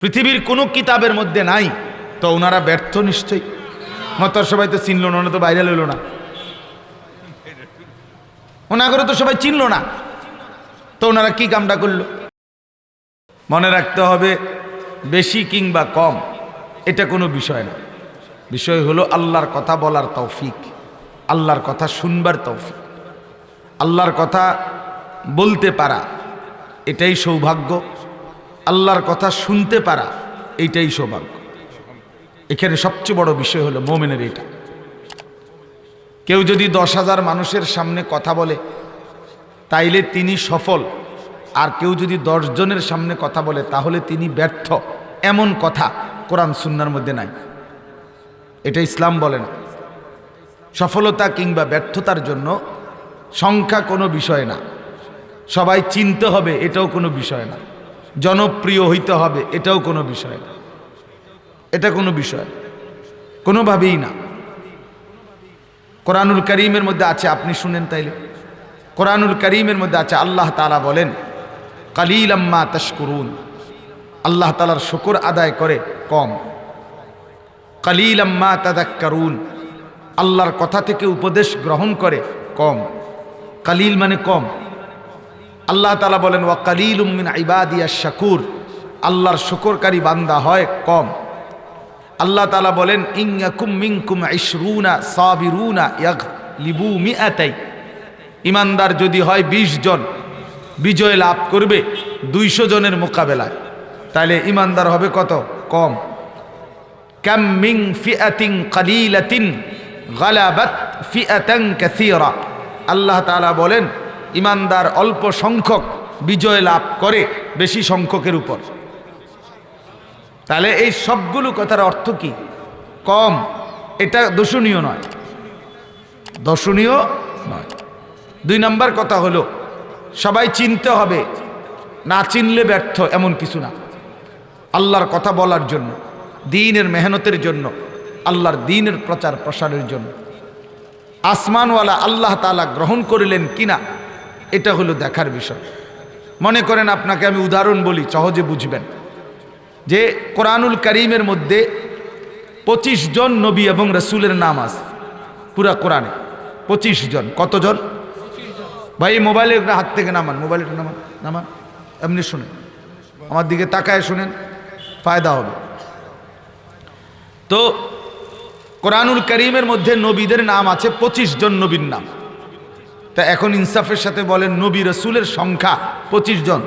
পৃথিবীর কোনো কিতাবের মধ্যে নাই। তো ওনারা ব্যর্থ নিশ্চয়ই। মতার সবাই তো চিনল না ওনা তো বাইরে লইল না। ওনাগরে তো সবাই চিনল না। তো ওনারা কি কামটা করল? মনে রাখতে হবে, বেশি কিংবা কম, এটা কোনো বিষয় না। বিষয় হলো আল্লাহর কথা বলার তৌফিক, আল্লাহর কথা শুনবার তৌফিক। আল্লাহর কথা বলতে পারা, এটাই সৌভাগ্য। আল্লাহর কথা শুনতে পারা, এইটাই সৌভাগ্য। এখানে সবচেয়ে বড় বিষয় হলো মোমেনের এটা। কেউ যদি দশ হাজার মানুষের সামনে কথা বলে, তাইলে তিনি সফল। আর কেউ যদি জনের সামনে কথা বলে, তাহলে তিনি ব্যর্থ। এমন কথা কোরআন সুন্নার মধ্যে নাই। এটা ইসলাম বলে না। সফলতা কিংবা ব্যর্থতার জন্য সংখ্যা কোনো বিষয় না। সবাই চিনতে হবে, এটাও কোনো বিষয় না। জনপ্রিয় হইতে হবে, এটাও কোনো বিষয় না। এটা কোনো বিষয় কোনোভাবেই না। কোরআনুল করিমের মধ্যে আছে, আপনি শুনেন তাইলে। কোরআনুল করিমের মধ্যে আছে, আল্লাহ তালা বলেন কালিল আম্মা তস্করুন আল্লাহ তালার শুকর আদায় করে কম। কালিল আম্মা তাদাক্কারুন আল্লাহর কথা থেকে উপদেশ গ্রহণ করে কম। কালিল মানে কম। আল্লাহ তালা বলেন, ওয়া কালিল উম্মিন ইবাদিয়া শাকুর। আল্লাহর শুকরকারী বান্দা হয় কম। আল্লাহ তালা বলেন ইংকুম মিংকুম ইশরুনা সাবিরুনা ইয়াগ লিবু মিআতাই। ইমানদার যদি হয় ২০ জন, বিজয় লাভ করবে দুইশো জনের মোকাবেলায়। তাহলে ইমানদার হবে কত? কম। কাম মিং ফিআতিন কালিলাতিন গালাবাত ফিআতান কাসীরা। আল্লাহ তালা বলেন ইমানদার অল্প সংখ্যক বিজয় লাভ করে বেশি সংখ্যকের উপর। তাহলে এই সবগুলো কথার অর্থ কি? কম, এটা দর্শনীয় নয়। দর্শনীয় নয়। দুই নম্বর কথা হলো, সবাই চিনতে হবে, না চিনলে ব্যর্থ এমন কিছু না। আল্লাহর কথা বলার জন্য, দিনের মেহনতের জন্য, আল্লাহর দিনের প্রচার প্রসারের জন্য। আসমানওয়ালা আল্লাহ তালা গ্রহণ করিলেন কিনা? এটা হলো দেখার বিষয়। মনে করেন আপনাকে আমি উদাহরণ বলি, সহজে বুঝবেন। যে কোরআনুল করিমের মধ্যে পঁচিশ জন নবী এবং রসুলের নাম আছে, পুরা কোরআনে। পঁচিশ জন, কতজন? ভাই এই মোবাইলে হাত থেকে নামান মোবাইলটা নামান নামান। এমনি শুনেন। আমার দিকে তাকায় শুনেন, ফায়দা হবে। তো কোরআনুল করিমের মধ্যে নবীদের নাম আছে, পঁচিশ জন নবীর নাম। তা এখন ইনসাফের সাথে বলেন নবী রসুলের সংখ্যা পঁচিশ জন।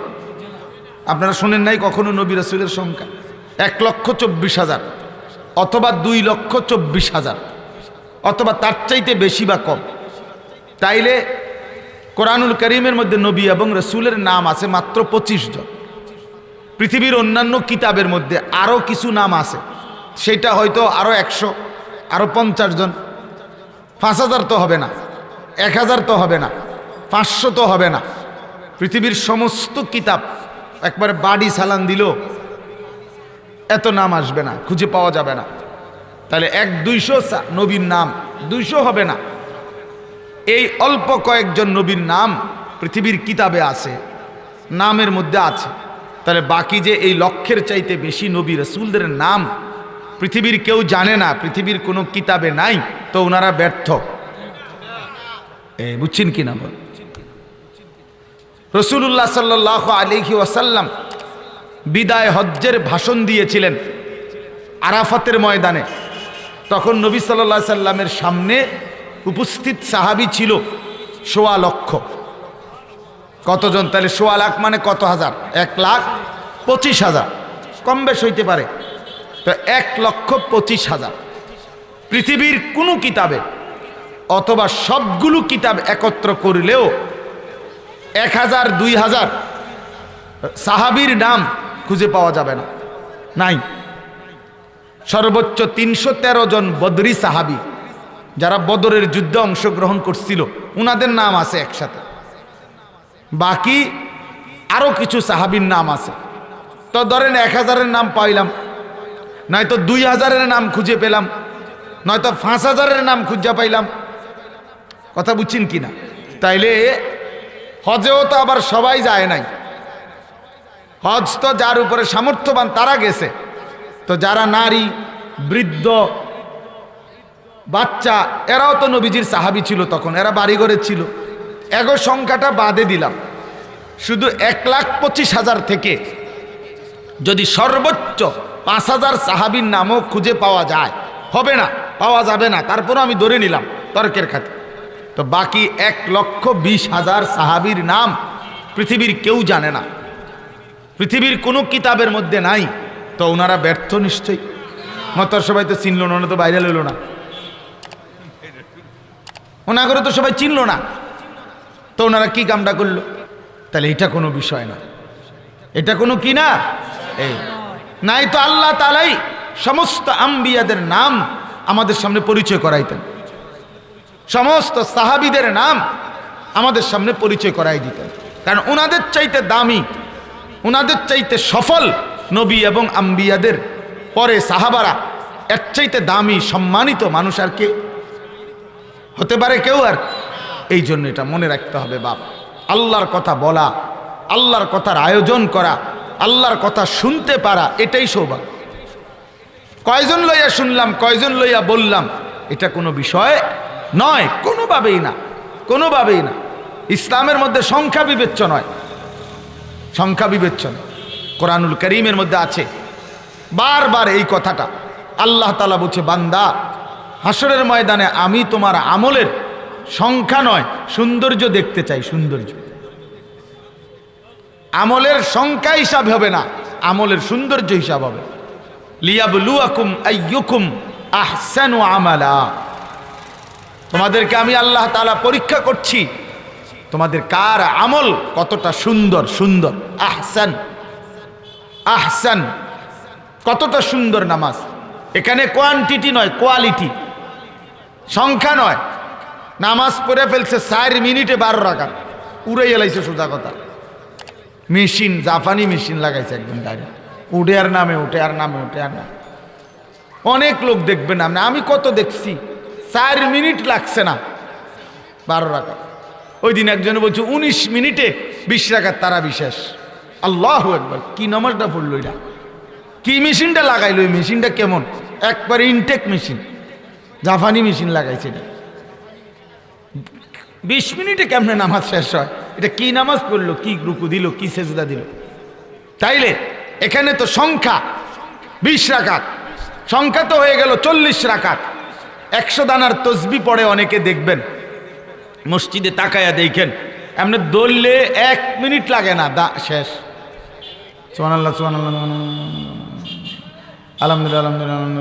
আপনারা শোনেন নাই কখনো নবী রসুলের সংখ্যা? এক লক্ষ চব্বিশ হাজার অথবা দুই লক্ষ চব্বিশ হাজার অথবা তার চাইতে বেশি বা কম। তাইলে কোরআনুল করিমের মধ্যে নবী এবং রসুলের নাম আছে মাত্র পঁচিশ জন। পৃথিবীর অন্যান্য কিতাবের মধ্যে আরও কিছু নাম আছে। সেটা হয়তো আরও একশো আরও পঞ্চাশ জন। পাঁচ হাজার তো হবে না। এক হাজার তো হবে না, পাঁচশো তো হবে না। পৃথিবীর সমস্ত কিতাব একবারে বাড়ি সালান দিল, এত নাম আসবে না, খুঁজে পাওয়া যাবে না। তাহলে এক দুইশো নবীর নাম, দুইশো হবে না। এই অল্প কয়েকজন নবীর নাম পৃথিবীর কিতাবে আছে, নামের মধ্যে আছে। তাহলে বাকি যে এই লক্ষ্যের চাইতে বেশি নবী রসুলদের নাম পৃথিবীর কেউ জানে না, পৃথিবীর কোনো কিতাবে নাই, তো ওনারা ব্যর্থ। বুঝছেন কি না বল। রসুল্লাহ সাল্লাহ আলিহি ওয়াসাল্লাম বিদায় হজ্জের ভাষণ দিয়েছিলেন আরাফাতের ময়দানে। তখন নবী সাল্লা সাল্লামের সামনে উপস্থিত সাহাবি ছিল সোয়া লক্ষ। কতজন? তাহলে সোয়া লাখ মানে কত হাজার? এক লাখ পঁচিশ হাজার। কম বেশ হইতে পারে। তো এক লক্ষ পঁচিশ হাজার। পৃথিবীর কোনো কিতাবে অথবা সবগুলো কিতাব একত্র করলেও এক হাজার, দুই হাজার সাহাবির নাম খুঁজে পাওয়া যাবে না। নাই। সর্বোচ্চ তিনশো তেরো জন বদরি সাহাবি যারা বদরের যুদ্ধে অংশগ্রহণ করছিল, উনাদের নাম আছে একসাথে। বাকি আরও কিছু সাহাবির নাম আছে। তো ধরেন এক হাজারের নাম পাইলাম, নয়তো দুই হাজারের নাম খুঁজে পেলাম, নয়তো পাঁচ হাজারের নাম খুঁজে পাইলাম কথা বুঝছেন কি না তাইলে হজেও তো আবার সবাই যায় নাই। হজ তো যার উপরে সামর্থ্যবান তারা গেছে। তো যারা নারী, বৃদ্ধ, বাচ্চা, এরাও তো নবীজির সাহাবি ছিল তখন, এরা বাড়িঘরে ছিল। এগো সংখ্যাটা বাদে দিলাম। শুধু এক লাখ পঁচিশ হাজার থেকে যদি সর্বোচ্চ পাঁচ হাজার সাহাবির নামও খুঁজে পাওয়া যায়, হবে না, পাওয়া যাবে না। তারপরও আমি ধরে নিলাম তর্কের খাতে তো বাকি এক লক্ষ বিশ হাজার সাহাবির নাম পৃথিবীর কেউ জানে না। পৃথিবীর কোনো কিতাবের মধ্যে নাই। তো ওনারা ব্যর্থ নিশ্চয়ই। মতর সবাই তো চিনল না তো বাইরে লইল না। ওনাগরে তো সবাই চিনল না। তো ওনারা কি কামটা করল? তাহলে এটা কোনো বিষয় না। এটা কোনো কি না? এই। নাই তো আল্লাহ তালাই সমস্ত আম্বিয়াদের নাম আমাদের সামনে পরিচয় করাইতেন। সমস্ত সাহাবিদের নাম আমাদের সামনে পরিচয় করাই দিতেন। কারণ ওনাদের চাইতে দামি ওনাদের চাইতে সফল নবী এবং আম্বিয়াদের পরে সাহাবারা এর চাইতে দামি, সম্মানিত মানুষ আর কে হতে পারে কেউ আর? এই জন্য এটা মনে রাখতে হবে বাপ। আল্লাহর কথা বলা, আল্লাহর কথার আয়োজন করা, আল্লাহর কথা শুনতে পারা, এটাই সৌভাগ্য। কয়জন লইয়া শুনলাম, কয়জন লইয়া বললাম, এটা কোনো বিষয় নয়, কোনোভাবেই না কোনোভাবেই না। ইসলামের মধ্যে সংখ্যা বিবেচ্য নয়। সংখ্যা বিবেচ্য নয়। কোরআনুল করিমের মধ্যে আছে। বারবার এই কথাটা। আল্লাহ তালা বলছে, বান্দা হাসরের ময়দানে আমি তোমার আমলের সংখ্যা নয়, সৌন্দর্য দেখতে চাই, সৌন্দর্য। আমলের সংখ্যা হিসাব হবে না, আমলের সৌন্দর্য হিসাব হবে। লিয়াবলুয়াকুম আইয়ুকুম আহসানু আমালা। তোমাদেরকে আমি আল্লাহ তাআলা পরীক্ষা করছি। তোমাদের কার আমল কতটা সুন্দর সুন্দর? আহসান। আহসান। কতটা সুন্দর নামাজ। এখানে কোয়ান্টিটি নয় কোয়ালিটি সংখ্যা নয়। নামাজ পড়ে ফেলছে চার মিনিটে বারো রাখার উড়ে এলাইছে সোজা কথা। মেশিন, জাপানি মেশিন লাগাইছে একদম ডাইরেক্ট উঠে আর নামে, উঠে আর নামে, উঠে আর নামে। অনেক লোক দেখবেন আপনি আমি কত দেখছি? চার মিনিট লাগছে না। বারো রাখা ওই দিন একজনে বলছে, উনিশ মিনিটে বিশ রাখার তারা বিশেষ আল্লাহ একবার কি নামাজটা পড়ল এটা? কি মেশিনটা লাগাইলো ওই মেশিনটা কেমন? একবার ইনটেক মেশিন জাপানি মেশিন লাগাইছে এটা। বিশ মিনিটে কেমনে নামাজ শেষ হয়? এটা কি নামাজ পড়ল? কি রুকু দিল? কি সেজদা দিল? তাইলে এখানে তো সংখ্যা, বিশ রাকাত। সংখ্যা তো হয়ে গেল চল্লিশ রাকাত। একশো দানার তসবি পড়ে অনেকে দেখবেন। মসজিদে তাকায়া দেখেন। এমনি দললে এক মিনিট লাগে না, দা, শেষ। সোহান আল্লাহ সোহান আলহামদুলিল্লাহ আলহামদুলিল্লাহ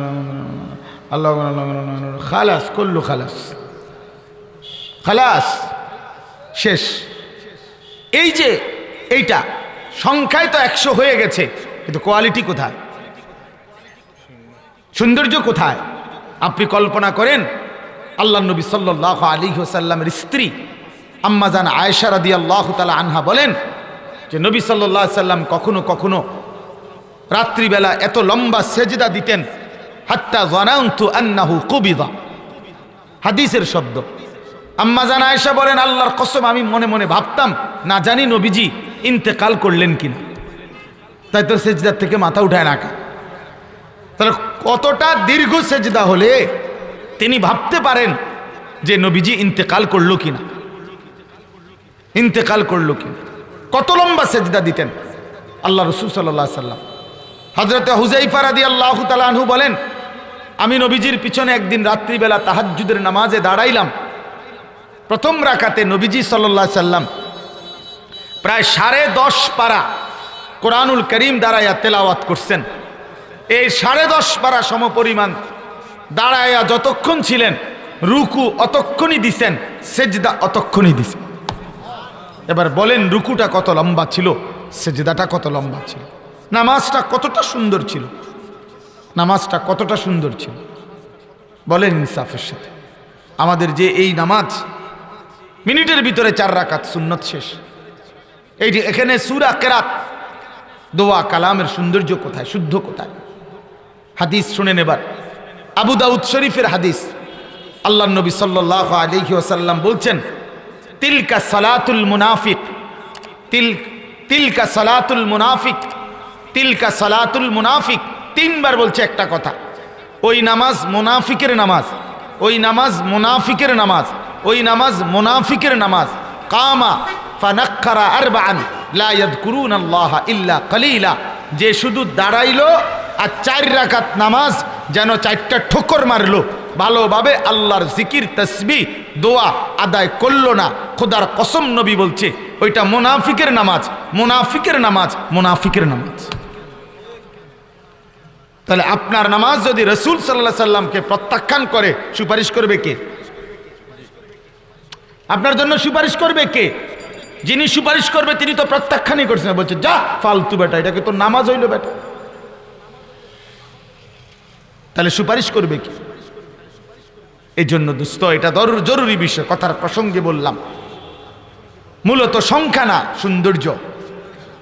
আল্লাহ খালাস করল খালাস। খালাস, শেষ। এই যে এইটা, সংখ্যায় তো একশো হয়ে গেছে, কিন্তু কোয়ালিটি কোথায়? সৌন্দর্য কোথায়? আপনি কল্পনা করেন আল্লাহ নবী সাল্লাহ আলী সাল্লামের স্ত্রী আম্মাজান আয়েশা রাদি আল্লাহ তালা আনহা বলেন যে, নবী সাল্লাহ সাল্লাম কখনো কখনো রাত্রিবেলা এত লম্বা সেজদা দিতেন, হাত্তা জানাউন্তু আন্নাহু কবিদা। হাদিসের শব্দ। আম্মাজান আয়েশা বলেন, আল্লাহর কসম, আমি মনে মনে ভাবতাম, না জানি নবীজি ইন্তেকাল করলেন কিনা। তাই তো সেজদার থেকে মাথা উঠায় রাখা। তাহলে কতটা দীর্ঘ সেজদা হলে তিনি ভাবতে পারেন যে নবীজি ইন্তেকাল করল কিনা। ইন্তেকাল করল কিনা। কত লম্বা সেজদা দিতেন আল্লাহ রসুল সাল্লাহ সাল্লাম। হজরত হুজাইফা রাদি আল্লাহ তালাহু বলেন, আমি নবীজির পিছনে একদিন রাত্রিবেলা তাহাজ্জুদের নামাজে দাঁড়াইলাম। প্রথম রাখাতে নবীজি সাল্লাহ সাল্লাম প্রায় সাড়ে দশ পারা কোরআনুল করিম দ্বারা তেলাওয়াত করছেন। এই সাড়ে দশ পারা সমপরিমাণ দাঁড়াইয়া যতক্ষণ ছিলেন, রুকু অতক্ষণই দিছেন, সেজদা অতক্ষণই দিছেন। এবার বলেন, রুকুটা কত লম্বা ছিল, সেজদাটা কত লম্বা ছিল? নামাজটা কতটা সুন্দর ছিল? নামাজটা কতটা সুন্দর ছিল? বলেন ইনসাফের সাথে। আমাদের যে এই নামাজ, মিনিটের ভিতরে চার রাকাত সুন্নত শেষ। এই যে এখানে সুরা কেরাত, দোয়া কালামের সৌন্দর্য কোথায়, শুদ্ধ কোথায়? হাদিস শুনে নেবার। আবু দাউদ শরীফের হাদিস। আল্লাহ নবী সাল্লাহ আলহি ওসাল্লাম বলছেন, তিলকা সালাতুল মুনাফিক, তিল, তিলকা সালাতুল মুনাফিক, তিলকা সালাতুল মুনাফিক। তিনবার বলছে একটা কথা, ওই নামাজ মুনাফিকের নামাজ, ওই নামাজ মুনাফিকের নামাজ, ওই নামাজ মুনাফিকের নামাজ। কামা ফানাক্ষারা আরবান লা ইয়াদকুরুন আল্লাহ ইল্লা কালিলা। যে শুধু দাঁড়াইলো আর চার রাকাত নামাজ যেন চারটা ঠোকর মারলো। ভালোভাবে আল্লাহর জিকির, তসবি, দোয়া আদায় করল না। খোদার কসম নবী বলছে, ওইটা মোনাফিকের নামাজ, মুনাফিকের নামাজ মুনাফিকের নামাজ। তাহলে আপনার নামাজ যদি রসুল সাল্লাহ সাল্লামকে প্রত্যাখ্যান করে, সুপারিশ করবে কে? আপনার জন্য সুপারিশ করবে কে? যিনি সুপারিশ করবে, তিনি তো প্রত্যাখ্যানই করছেন। বলছে, যা, ফালতু বেটা, এটাকে তো নামাজ হইল বেটা। তাহলে সুপারিশ করবে কি? এই জন্য দুস্থ, এটা জরুরি বিষয়, কথার প্রসঙ্গে বললাম। মূলত সংখ্যা না, সৌন্দর্য।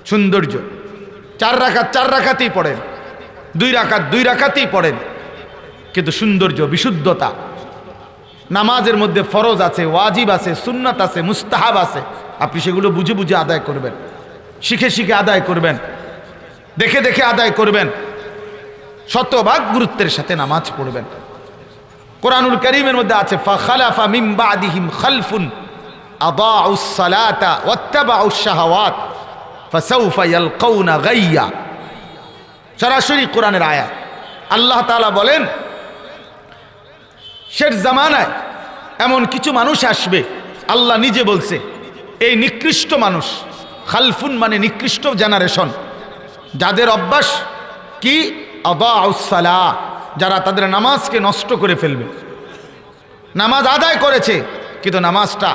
সৌন্দর্য। চার রাখাত চার রাখাতেই পড়েন। দুই রাখাত দুই রাখাতেই পড়েন। কিন্তু সৌন্দর্য, বিশুদ্ধতা। নামাজের মধ্যে ফরজ আছে, ওয়াজিব আছে, সুন্নাত আছে, মুস্তাহাব আছে। আপনি সেগুলো বুঝে বুঝে আদায় করবেন। শিখে শিখে আদায় করবেন। দেখে দেখে আদায় করবেন। শতভাগ গুরুত্বের সাথে নামাজ পড়বেন। কোরআনুল করিমের মধ্যে আছে খালফুন গাইয়া। সরাসরি কোরআনের আয়াত। আল্লাহ তাআলা বলেন, শেষ জামানায় এমন কিছু মানুষ আসবে, আল্লাহ নিজে বলছে, এই নিকৃষ্ট মানুষ, খালফুন মানে নিকৃষ্ট জেনারেশন যাদের অভ্যাস কি? আবাউসালা যারা তাদের নামাজকে নষ্ট করে ফেলবে। নামাজ আদায় করেছে, কিন্তু নামাজটা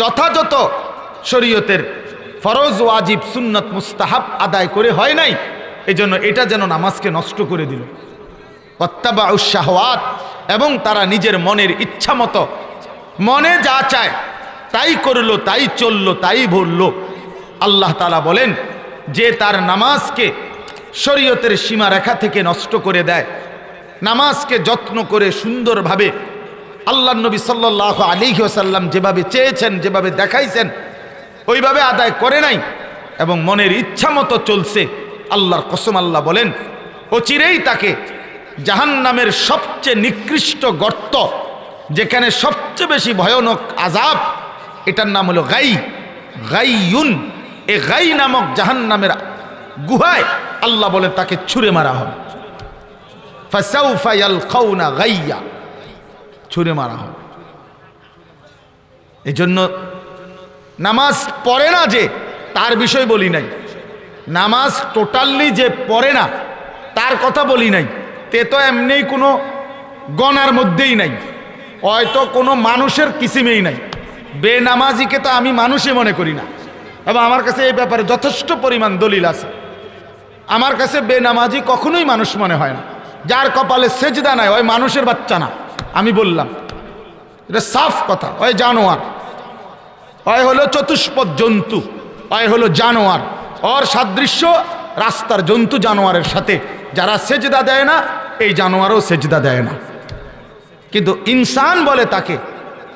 যথাযথ শরীয়তের ফরজ, ওয়াজিব, সুন্নত মুস্তাহাব আদায় করে হয় নাই, এজন্য এটা যেন নামাজকে নষ্ট করে দিল। অত্যাবা উৎসাহওয়াত এবং তারা নিজের মনের ইচ্ছা মতো, মনে যা চায়, তাই করল, তাই চলল, তাই বলল। আল্লাহ তালা বলেন, যে তার নামাজকে শরীয়তের সীমারেখা থেকে নষ্ট করে দেয়। নামাজকে যত্ন করে সুন্দরভাবে আল্লাহ নবী সাল্লাহ আলী ওসাল্লাম যেভাবে চেয়েছেন, যেভাবে দেখাইছেন, ওইভাবে আদায় করে নাই এবং মনের ইচ্ছা মতো চলছে। আল্লাহর কসম আল্লাহ বলেন অচিরেই তাকে জাহান নামের সবচেয়ে নিকৃষ্ট গর্ত, যেখানে সবচেয়ে বেশি ভয়ানক আজাব এটার নাম হলো গাই। গাইয়ুন, এ গাই নামক জাহান নামের গুহায় আল্লাহ বলে তাকে ছুঁড়ে মারা হবে। ফাসাউফা ইয়ালকাউনা গাইয়া মারা হবে। জন্য নামাজ পড়ে না যে, তার বিষয় বলি নাই। নামাজ টোটালি যে পড়ে না, তার কথা বলি নাই। তে তো এমনি কোনো গণার মধ্যেই নাই। হয়তো কোনো মানুষের কিসিমেই নাই। বেনামাজিকে তো আমি মানুষই মনে করি না। এবং আমার কাছে এই ব্যাপারে যথেষ্ট পরিমাণ দলিল আছে। আমার কাছে বেনামাজি কখনোই মানুষ মনে হয় না। যার কপালে সেজদা নাই, ওই মানুষের বাচ্চা না। আমি বললাম, এটা সাফ কথা, ওই জানোয়ার। ওই হলো চতুষ্পদ জন্তু, ওই হলো জানোয়ার। ওর সাদৃশ্য রাস্তার জন্তু জানোয়ারের সাথে। যারা সেজদা দেয় না, এই জানোয়ারও সেজদা দেয় না। কিন্তু ইনসান বলে তাকে,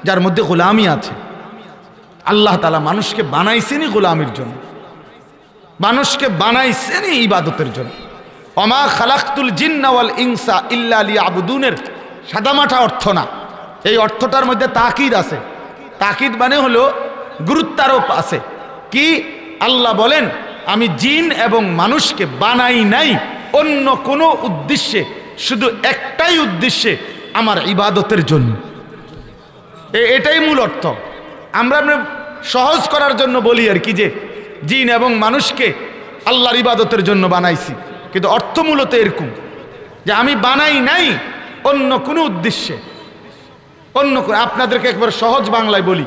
যার মধ্যে গোলামি আছে। আল্লাহ তালা মানুষকে বানাইছেনই গোলামির জন্য। মানুষকে বানাইছেনই ইবাদতের জন্য। অমা খালাক্তুল জিন্নাওয়াল ইনসা ইল্লা আলী আবুদুনের সাদামাঠা অর্থ না। এই অর্থটার মধ্যে তাকিদ আছে। তাকিদ মানে হলো গুরুত্বারোপ আছে। কি? আল্লাহ বলেন, আমি জিন এবং মানুষকে বানাই নাই। অন্য কোনো উদ্দেশ্যে, শুধু একটাই উদ্দেশ্যে আমার ইবাদতের জন্য। এটাই মূল অর্থ। আমরা আমরা সহজ করার জন্য বলি আর কি যে জিন এবং মানুষকে আল্লাহর ইবাদতের জন্য বানাইছি। কিন্তু অর্থ মূলত এরকম যে আমি বানাই নাই অন্য কোনো উদ্দেশ্যে। অন্য আপনাদেরকে একবার সহজ বাংলায় বলি।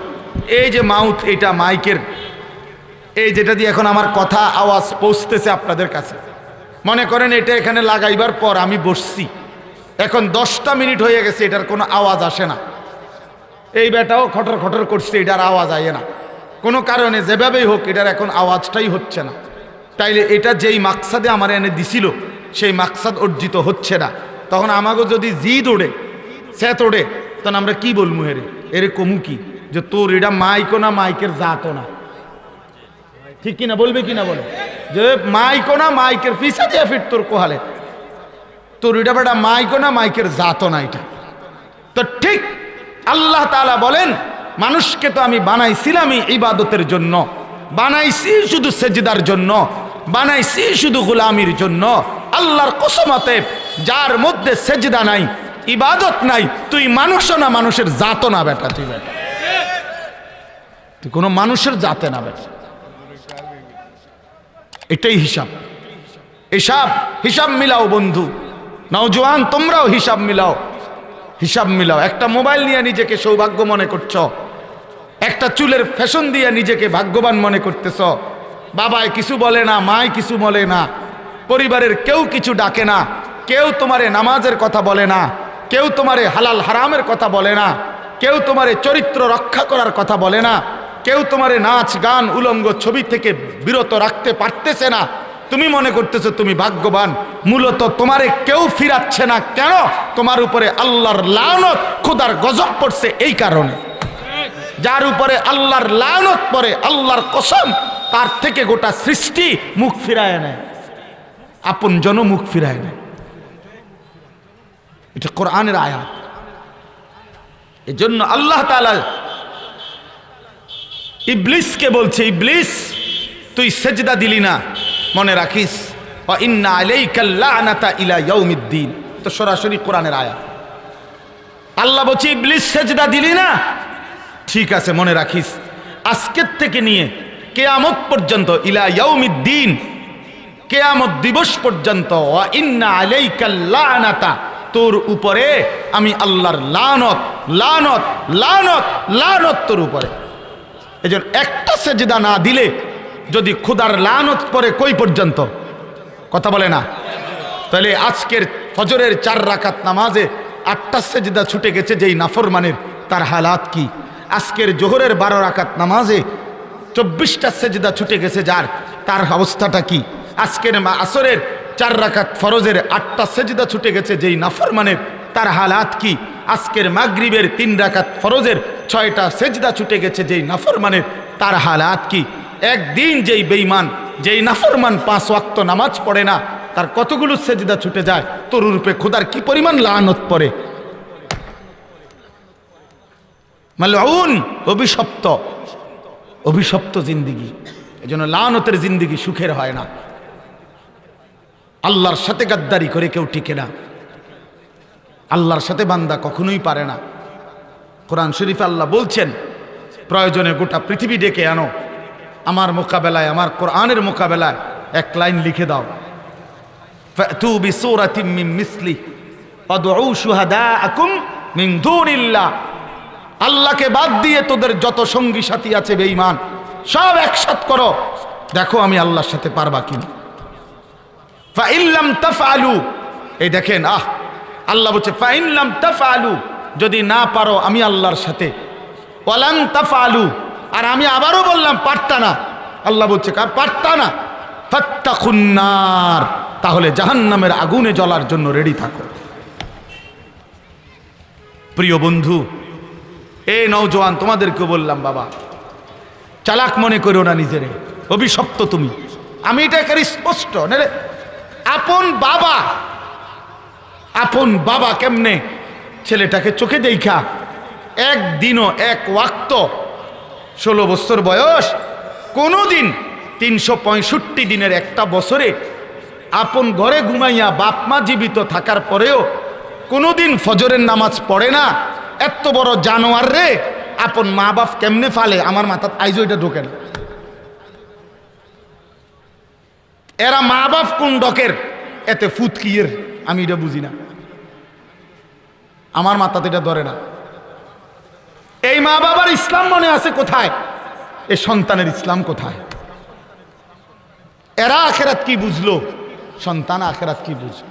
এই যে মাউথ, এটা মাইকের। এই যেটা দিয়ে এখন আমার কথা, আওয়াজ পৌঁছতেছে আপনাদের কাছে। মনে করেন এটা এখানে লাগাইবার পর আমি বসছি। এখন দশটা মিনিট হয়ে গেছে, এটার কোনো আওয়াজ আসে না। এই বেটাও খটর খটর করছে, এটার আওয়াজ আয় না। কোনো কারণে যেভাবেই হোক, এটার এখন আওয়াজটাই হচ্ছে না। তাইলে এটা যেই মাকসাদে আমার এনে দিছিল, সেই মাকসাদ অর্জিত হচ্ছে না। তখন আমাকে যদি জিদ ওড়ে স্যাত ওড়ে, তখন আমরা কি বলব এরে এরে কমু কি? যে তোর এটা মাইকো না, মাইকের জাতও না। ঠিক কিনা বলবে কিনা বলে? যে মাইকো না, মাইকের পিছা দিয়ে ফিট তোর কোহালে। তোর এটা বেটা মাইকো না, মাইকের জাতো না এটা। তো ঠিক আল্লাহ তাআলা বলেন মানুষকে তো আমি বানাইছিলামই ইবাদতের জন্য। বানাইছি শুধু সেজদার জন্য, বানাইছি শুধু গোলামির জন্য। আল্লাহর কসমতে যার মধ্যে সেজদা নাই, ইবাদত নাই, তুই মানুষও না, মানুষের জাতো না বেটা, তুই বেটা। তুই কোনো মানুষের জাতে না বেটা। এটাই হিসাব। হিসাব হিসাব মিলাও বন্ধু। নওজোয়ান, তোমরাও হিসাব মিলাও। হিসাব মিলাও। একটা মোবাইল নিয়ে নিজেকে সৌভাগ্য মনে করছ। একটা চুলের ফ্যাশন দিয়ে নিজেকে ভাগ্যবান মনে করতেছ। বাবায় কিছু বলে না, মায় কিছু বলে না। পরিবারের কেউ কিছু ডাকে না। কেউ তোমারে নামাজের কথা বলে না। কেউ তোমারে হালাল হারামের কথা বলে না। কেউ তোমারে চরিত্র রক্ষা করার কথা বলে না। কেউ তোমারে নাচ, গান, উলঙ্গ ছবি থেকে বিরত রাখতে পারতেছে না। তুমি মনে করতেছো তুমি ভাগ্যবান। মূলত তোমারে কেউ ফিরাচ্ছে না। কেন? তোমার উপরে আল্লাহর লানত, খোদার গজব পড়ছে এই কারণে। যার উপরে আল্লাহর লানত পরে, আল্লাহর কসম, তার থেকে গোটা সৃষ্টি মুখ ফিরায় নেয়। আপন জন মুখ ফিরায় নেয়। এটা কোরআনের আয়াত। এজন্য আল্লাহ তাআলা ইবলিসকে বলছে, ইবলিস, তুই সেজদা দিলি না, মনে রাখিস? ইলা তো সরাসরি কোরআনের আয়াত। আল্লাহ বলছে, ইবলিস, সেজদা দিলি না ঠিক আছে, মনে রাখিস। আজকের থেকে নিয়ে কেয়ামত পর্যন্ত, ইলা ইয়াউমিদ্দিন, কেয়ামত দিবস পর্যন্ত তোর উপরে আমি আল্লাহর লানত লানত লানত লানত তোর উপরে। এই জন্য একটা সেজদা না দিলে যদি খুদার লানত পরে কই পর্যন্ত? কথা বলে না? তাহলে আজকের ফজরের চার রাকাত নামাজে আটটা সেজদা ছুটে গেছে, যেই নাফরমানের, তার হালাত কি? আজকের জোহরের বারো রাকাত নামাজে চব্বিশটা সেজদা ছুটে গেছে, যার, তার অবস্থাটা কি? আজকের মা আসরের চার রাকাত ফরজের আটটা সেজদা ছুটে গেছে, যেই নাফরমানের তার হালাত কি? আজকের মাগরিবের তিন রাকাত ফরজের ছয়টা সেজদা ছুটে গেছে, যেই নাফরমানের তার হালাত কি? একদিন যেই বেইমান যেই নাফরমান পাঁচ ওয়াক্ত নামাজ পড়ে না, তার কতগুলো সেজদা ছুটে যায়? তোর রূপে খোদার কি পরিমাণ লানত পড়ে? মালউন, অভিশপ্ত। অভিশপ্ত জিন্দিগি। এই জন্য লানতের জিন্দিগি সুখের হয় না। আল্লাহর সাথে গাদ্দারি করে কেউ টিকে না। আল্লাহর সাথে বান্দা কখনোই পারে না। কোরআন শরীফ আল্লাহ বলছেন, প্রয়োজনে গোটা পৃথিবী ডেকে আনো। আমার মোকাবেলায়, আমার কোরআনের মোকাবেলায় এক লাইন লিখে দাও। তু বিসৌরাতিম মিসলি অদৌ সুহাদা আকুম মিং দৌড়িল্লা আল্লাহকে বাদ দিয়ে তোদের যত সঙ্গী সাথী আছে বেঈমান, সব একসাথ করো। দেখো আমি আল্লাহর সাথে পারবা কিনা। ফাইল্লাম তাফআলু। এই দেখেন, আহ, আল্লাহ বলছে ফাইল্লাম তাফআলু। যদি না পারো আমি আল্লাহর সাথে। ওয়ালান তাফআলু। আর আমি আবারও বললাম, পারতা না। আল্লাহ বলছে পারতা না। ফাত্তাকুন্নার তাহলে জাহান্নামের আগুনে জ্বলার জন্য রেডি থাকো। প্রিয় বন্ধু এ নওজোয়ান, তোমাদেরকে বললাম, বাবা, চালাক মনে করো না নিজেরে, অভিশপ্ত তুমি। আমি এটা একেবারে স্পষ্ট আপন বাবা আপন বাবা কেমনে ছেলেটাকে চোখে দেখা? একদিনও এক ওয়াক্ত, ষোলো বছর বয়স কোনো দিন তিনশো পঁয়ষট্টি দিনের একটা বছরে আপন ঘরে ঘুমাইয়া বাপমা জীবিত থাকার পরেও কোনোদিন ফজরের নামাজ পড়ে না এত বড় জানোয়ার রে, আপন মা বাপ কেমনে ফালে? আমার মাথাত আইজো এটা ঢোকে না। এরা মা বাপ কোন ডকের? এতে ফুতকিয়ের আমি এটা বুঝি না। আমার মাথাতে এটা ধরে না। এই মা বাবার ইসলাম মনে আছে কোথায়? এই সন্তানের ইসলাম কোথায়? এরা আখেরাত কি বুঝলো? সন্তান আখেরাত কি বুঝলো?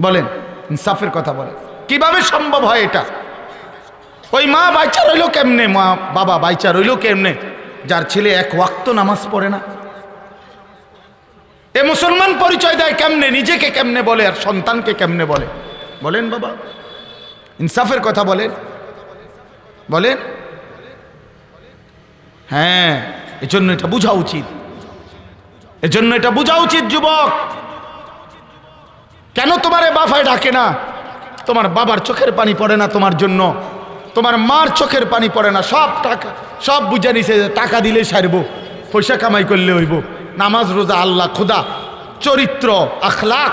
বলেন, ইনসাফের কথা বলেন। কীভাবে সম্ভব হয় এটা? ওই মা বাইচা রইল কেমনে? মা, বাবা বাইচা রইল কেমনে? যার ছেলে এক ওয়াক্ত নামাজ পড়ে না। এ মুসলমান পরিচয় দেয় কেমনে? নিজেকে কেমনে বলে আর সন্তানকে কেমনে বলে? বলেন বাবা। ইনসাফের কথা বলেন। বলেন। হ্যাঁ এজন্য এটা বোঝা উচিত। এজন্য এটা বোঝা উচিত, যুবক। কেন তোমার বাফায় ডাকে না? তোমার বাবার চোখের পানি পড়ে না তোমার জন্য? তোমার মার চোখের পানি পড়ে না, সব টাকা, সব বুঝে নিছে যে টাকা দিলে সারবো, পয়সা কামাই করলে হইব। নামাজ, রোজা, আল্লাহ, খোদা, চরিত্র, আখলাক,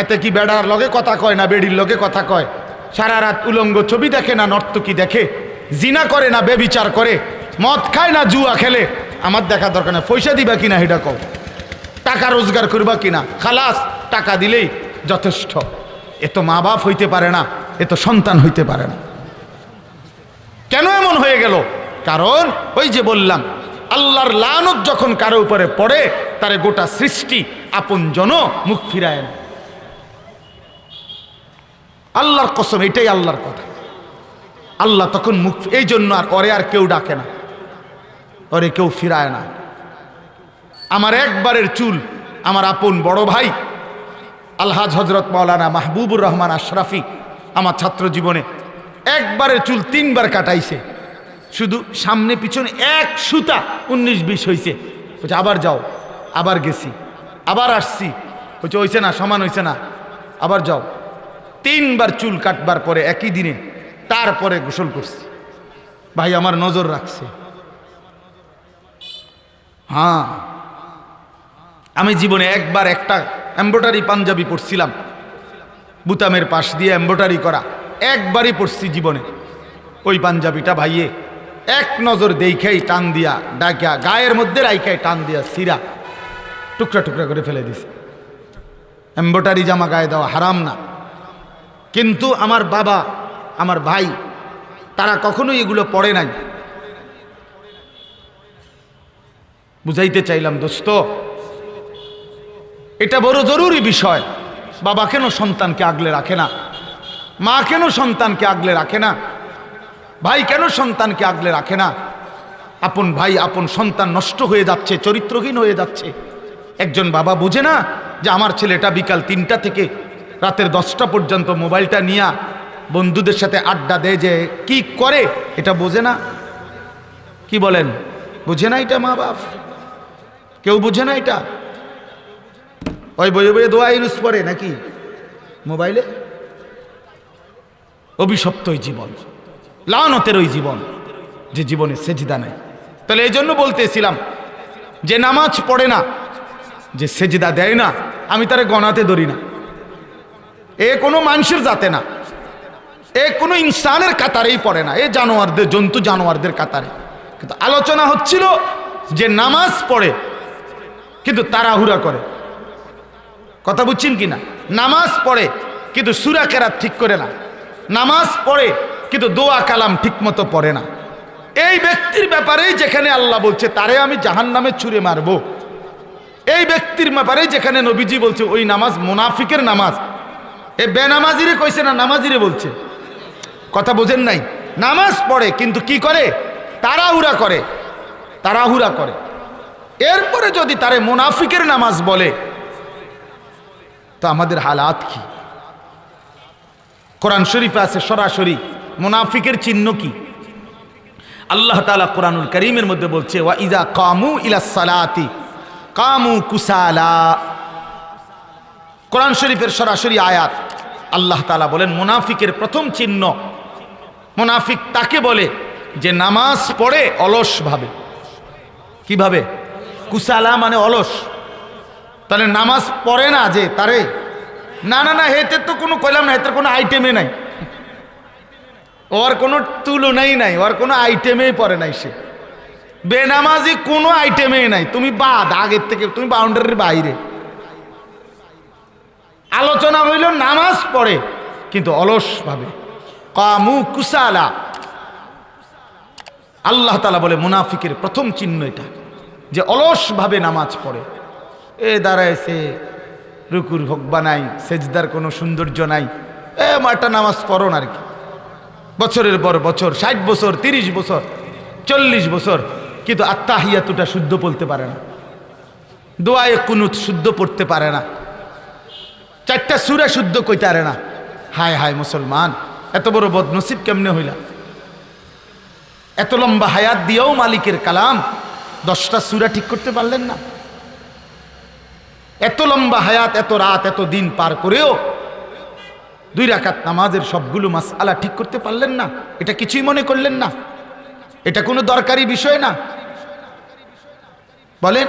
এতে কি বেড়ার লগে কথা কয় না বেড়ির লগে কথা কয়? সারা রাত উলঙ্গ ছবি দেখে না, নর্তকী দেখে? জিনা করে না, বেবিচার করে? মদ খায় না, জুয়া খেলে? আমার দেখা দরকার না পয়সা দিবা কিনা এটা কও। টাকা রোজগার করবা কিনা? খালাস, টাকা দিলেই যথেষ্ট। এ তো মা বাপ হইতে পারে না, এ তো সন্তান হইতে পারে না। কেন এমন হয়ে গেল? কারণ ওই যে বললাম, আল্লাহর লানত যখন কারও উপরে পড়ে, তারে গোটা সৃষ্টি আপন জন মুখ ফিরায় না। আল্লাহর কসম, এটাই আল্লাহর কথা। আল্লাহ তখন মুখ এই জন্য আর ওরে আর কেউ ডাকে না। ওরে কেউ ফিরায় না। আমার একবারের চুল, আমার আপন বড় ভাই, আলহাজ হজরত মৌলানা মাহবুবুর রহমান আশরাফি, আমার ছাত্র জীবনে একবারের চুল তিনবার কাটাইছে। শুধু সামনে পিছনে এক সুতা উনিশ বিশ হয়েছে বলছে, আবার যাও, আবার গেছি, আবার আসছি। বলছে হয়েছে না, সমান হয়েছে না, আবার যাও। তিনবার চুল কাটবার পরে একই দিনে তারপরে গোসল করছি। ভাই, আমার নজর রাখছে। হ্যাঁ আমি জীবনে একবার একটা এম্ব্রয়ডারি পাঞ্জাবি পরছিলাম। বুতামের পাশ দিয়ে এম্ব্রয়ডারি করা। একবারই পড়ছি জীবনে। ওই পাঞ্জাবিটা ভাইয়ে, এক নজর দেখাই টান দিয়া ডাকিয়া গায়ের মধ্যে রাইখাই টান দিয়া সিরা টুকরা টুকরা করে ফেলে দিছে। এম্ব্রয়ডারি জামা গায়ে দেওয়া হারাম না। কিন্তু আমার বাবা, আমার ভাই, তারা কখনোই এগুলো পড়ে নাই। বুঝাইতে চাইলাম, দোস্ত, এটা বড় জরুরি বিষয়। বাবা কেন সন্তানকে আগলে রাখে না? মা কেন সন্তানকে আগলে রাখে না? ভাই কেন সন্তানকে আগলে রাখে না? আপন ভাই, আপন সন্তান নষ্ট হয়ে যাচ্ছে, চরিত্রহীন হয়ে যাচ্ছে। একজন বাবা বুঝে না যে আমার ছেলেটা বিকাল তিনটা থেকে রাতের দশটা পর্যন্ত মোবাইলটা নিয়ে বন্ধুদের সাথে আড্ডা দেয় যে কি করে? এটা বোঝে না। কি বলেন? বুঝে না এটা মা বাপ? কেউ বুঝে না এটা? ওই বইয়ে বইয়ে দোয়া ইউজ করে নাকি? মোবাইলে? অভিশপ্ত ওই জীবন, লানতের ওই জীবন যে জীবনে সেজদা নেই। তাহলে এই জন্য বলতেছিলাম, যে নামাজ পড়ে না, যে সেজদা দেয় না, আমি তারে গণাতে ধরি না। এ কোনো মানুষের জাতে না, এ কোনো ইনসানের কাতারেই পড়ে না, এ জানোয়ারদের, জন্তু জানোয়ারদের কাতারে। কিন্তু আলোচনা হচ্ছিল যে নামাজ পড়ে, কিন্তু তাড়াহুড়া করে। কথা বুঝছেন কি না নামাজ পড়ে, কিন্তু সুরা কেরাত ঠিক করে না। নামাজ পড়ে, কিন্তু দোয়া কালাম ঠিক মতো পড়ে না। এই ব্যক্তির ব্যাপারেই যেখানে আল্লাহ বলছে, তারে আমি জাহান নামে ছুঁড়ে মারব। এই ব্যক্তির ব্যাপারেই যেখানে নবীজি বলছে, ওই নামাজ মোনাফিকের নামাজ। এ বেনামাজিরে কইছে না নামাজিরে বলছে? কথা বোঝেন নাই। নামাজ পড়ে, কিন্তু কি করে? তাড়াহুড়া করে। তাড়াহুড়া করে। এরপরে যদি তারে মোনাফিকের নামাজ বলে, তো আমাদের হালাত কি? কোরআন শরীফে আছে সরাসরি। মুনাফিকের চিহ্ন কি? আল্লাহ তালা কোরআনুল করিমের মধ্যে বলছে, ওয়া ইজা কামু ইলা সালাতি, কামু কুসালা। কোরআন শরীফের সরাসরি আয়াত। আল্লাহ তালা বলেন, মুনাফিকের প্রথম চিহ্ন। মুনাফিক তাকে বলে যে নামাজ পড়ে অলসভাবে কীভাবে? কুসালা মানে অলস। তাহলে নামাজ পড়ে না যে, তারে না না না, হেতে তো কোনো কইলাম না, হেতের কোনো আইটেমে নাই। ওর কোনো তুলনাই নাই, ওর কোনো আইটেমেই পড়ে নাই সে। বেনামাজি কোনো আইটেমেই নাই, তুমি বাদ আগের থেকে, তুমি বাউন্ডারির বাইরে। আলোচনা হইল নামাজ পড়ে, কিন্তু অলসভাবে কামু কুসালা। আল্লাহ তালা বলে মুনাফিকের প্রথম চিহ্ন এটা, যে অলসভাবে নামাজ পড়ে। এ দাঁড়াইছে রুকুর ভোগবা নাই সেজদার কোনো সৌন্দর্য নাই। এ একটা নামাজ পড়ো না আর কি। বছরের পর বছর, ষাট বছর, তিরিশ বছর, চল্লিশ বছর, কিন্তু আত্মাহিয়াতুটা শুদ্ধ বলতে পারে না। দোয়ায় কুনুত শুদ্ধ পড়তে পারে না। চারটা সুরা শুদ্ধ কইতে পারে না। হায় হায় মুসলমান, এত বড় বদনসিব কেমনে হইলা? এত লম্বা হায়াত দিয়েও মালিকের কালাম। দশটা সুরা ঠিক করতে পারলেন না। এত লম্বা হায়াত, এত রাত, এত দিন পার করেও দুই রাকাত নামাজের সবগুলো মাস আলা ঠিক করতে পারলেন না। এটা কিছুই মনে করলেন না। এটা কোনো দরকারি বিষয় না। বলেন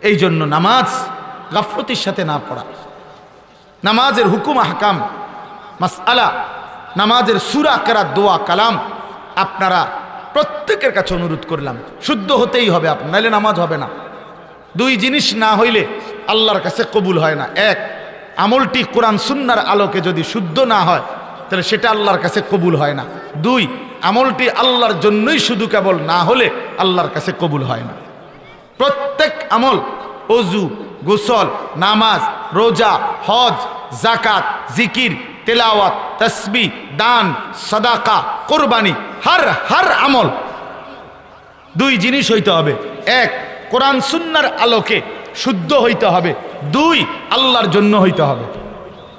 এই জন্য নামাজ গাফলতির সাথে না পড়া। নামাজের হুকুম হাকাম মাস আলা নামাজের সুরা কেরা দোয়া, কালাম আপনারা প্রত্যেকের কাছে অনুরোধ করলাম। শুদ্ধ হতেই হবে আপনার, নাহলে নামাজ হবে না। দুই জিনিস না হইলে আল্লাহর কাছে কবুল হয় না। এক, আমলটি কোরআন সুন্নার আলোকে যদি শুদ্ধ না হয়, তাহলে সেটা আল্লাহর কাছে কবুল হয় না। দুই, আমলটি আল্লাহর জন্যই শুধু কেবল না হলে আল্লাহর কাছে কবুল হয় না। প্রত্যেক আমল, অজু, গোসল, নামাজ, রোজা, হজ জাকাত জিকির, তেলাওয়াত, তসবি, দান, সদাকা, কোরবানি, হার হার আমল। দুই জিনিস হইতে হবে। এক, কোরআন সুন্নার আলোকে শুদ্ধ হইতে হবে। দুই আল্লাহর জন্য হইতে হবে।